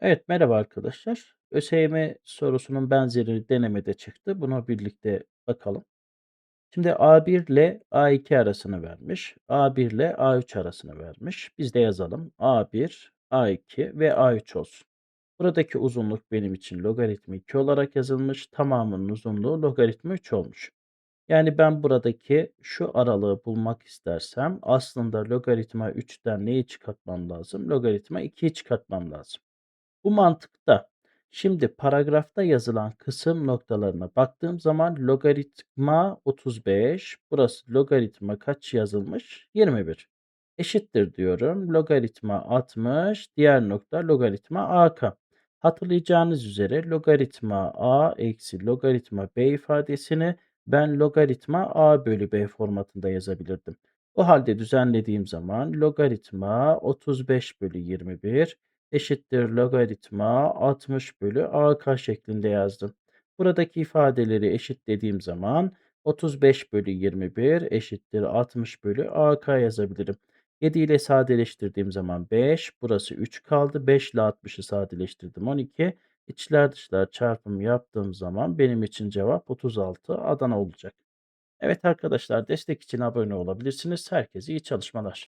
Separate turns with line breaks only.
Evet, merhaba arkadaşlar. ÖSYM sorusunun benzeri denemede çıktı. Buna birlikte bakalım. Şimdi A1 ile A2 arasını vermiş. A1 ile A3 arasını vermiş. Biz de yazalım. A1, A2 ve A3 olsun. Buradaki uzunluk benim için logaritma 2 olarak yazılmış. Tamamının uzunluğu logaritma 3 olmuş. Yani ben buradaki şu aralığı bulmak istersem aslında logaritma 3'ten neyi çıkartmam lazım? Logaritma 2'yi çıkartmam lazım. Bu mantıkta şimdi paragrafta yazılan kısım noktalarına baktığım zaman logaritma 35, burası logaritma kaç yazılmış? 21. Eşittir diyorum. Logaritma 60, diğer nokta logaritma AK. Hatırlayacağınız üzere logaritma A eksi logaritma B ifadesini ben logaritma A bölü B formatında yazabilirdim. O halde düzenlediğim zaman logaritma 35 bölü 21 eşittir logaritma 60 bölü AK şeklinde yazdım. Buradaki ifadeleri eşitlediğim zaman 35 bölü 21 eşittir 60 bölü AK yazabilirim. 7 ile sadeleştirdiğim zaman 5, burası 3 kaldı. 5 ile 60'ı sadeleştirdim 12. İçler dışlar çarpımı yaptığım zaman benim için cevap 36 Adana olacak. Evet arkadaşlar destek için abone olabilirsiniz. Herkese iyi çalışmalar.